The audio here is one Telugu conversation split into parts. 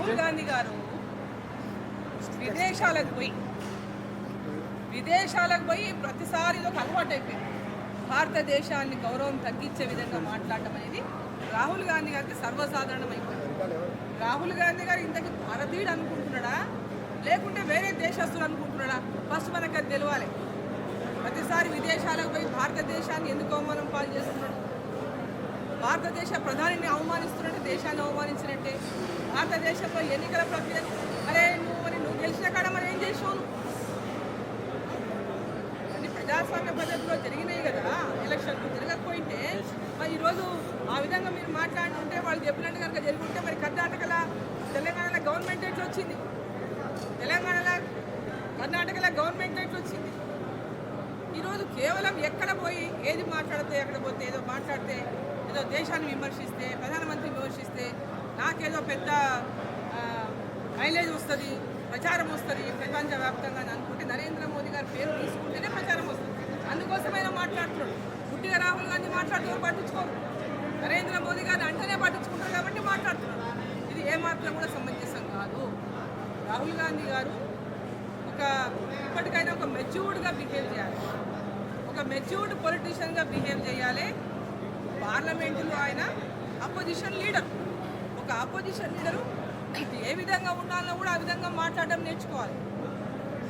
రాహుల్ గాంధీ గారు విదేశాలకు పోయి విదేశాలకు పోయి ప్రతిసారి ఒక అలవాటు అయిపోయింది. భారతదేశాన్ని గౌరవం తగ్గించే విధంగా మాట్లాడటం అనేది రాహుల్ గాంధీ గారికి సర్వసాధారణం అయిపోయింది. రాహుల్ గాంధీ గారు ఇంతకీ భారతీయుడు అనుకుంటున్నాడా? లేకుంటే వేరే దేశస్తులు అనుకుంటున్నాడా? ఫస్ట్ మనకు అది తెలవాలి. ప్రతిసారి విదేశాలకు పోయి భారతదేశాన్ని ఎందుకు అవమానం పాలు చేస్తున్నాడు? భారతదేశ ప్రధానిని అవమానిస్తున్నట్టే దేశాన్ని అవమానించినట్టే. భారతదేశంలో ఎన్నికల ప్రక్రియ అరే నువ్వు మరి నువ్వు గెలిచిన కాడ మరి ఏం చేసావు అన్ని ప్రజాస్వామ్య పద్ధతిలో జరిగినాయి కదా ఎలక్షన్లు జరగకపోయింటే మరి ఈరోజు ఆ విధంగా మీరు మాట్లాడుతుంటే వాళ్ళు చెప్పినట్టు కనుక జరిగి ఉంటే మరి కర్ణాటకలో తెలంగాణలో గవర్నమెంట్ ఎట్లా వచ్చింది తెలంగాణలో కర్ణాటకలో గవర్నమెంట్ ఎట్లా వచ్చింది ఈరోజు కేవలం ఎక్కడ పోయి ఏది మాట్లాడితే ఎక్కడ పోతే ఏదో మాట్లాడితే దేశాన్ని విమర్శిస్తే ప్రధానమంత్రిని విమర్శిస్తే నాకేదో పెద్ద మైలేజ్ వస్తుంది ప్రచారం వస్తుంది ప్రపంచవ్యాప్తంగా అని అనుకుంటే నరేంద్ర మోదీ గారి పేరు తీసుకుంటేనే ప్రచారం వస్తుంది. అందుకోసమైనా మాట్లాడుతున్నాడు. గుడ్డిగా రాహుల్ గాంధీ మాట్లాడుతూ పట్టించుకోరు. నరేంద్ర మోదీ గారు అంటేనే పట్టించుకుంటారు కాబట్టి మాట్లాడుతున్నాడు. ఇది ఏమాత్రం కూడా సమంజసం కాదు. రాహుల్ గాంధీ గారు ఒక ఇప్పటికైనా ఒక మెచ్యూర్డ్గా బిహేవ్ చేయాలి. ఒక మెచ్యూర్డ్ పొలిటీషియన్గా బిహేవ్ చేయాలి. పార్లమెంటులో ఆయన అపోజిషన్ లీడర్. ఒక అపోజిషన్ లీడరు ఏ విధంగా ఉండాలో కూడా ఆ విధంగా మాట్లాడడం నేర్చుకోవాలి.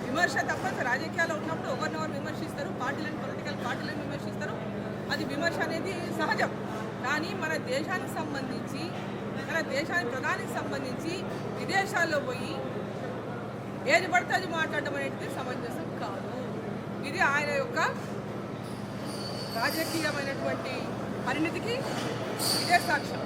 విమర్శ తప్ప రాజకీయాల్లో ఉన్నప్పుడు ఒకరినొకరు విమర్శిస్తారు? పార్టీలను పొలిటికల్ పార్టీలను విమర్శిస్తారు. అది విమర్శ అనేది సహజం. కానీ మన దేశానికి సంబంధించి మన దేశానికి ప్రధానికి సంబంధించి విదేశాల్లో పోయి ఏది పడితే అది మాట్లాడడం అనేది సమంజసం కాదు. ఇది ఆయన యొక్క రాజకీయమైనటువంటి పరిణితికి ఇదే సాక్ష్యం.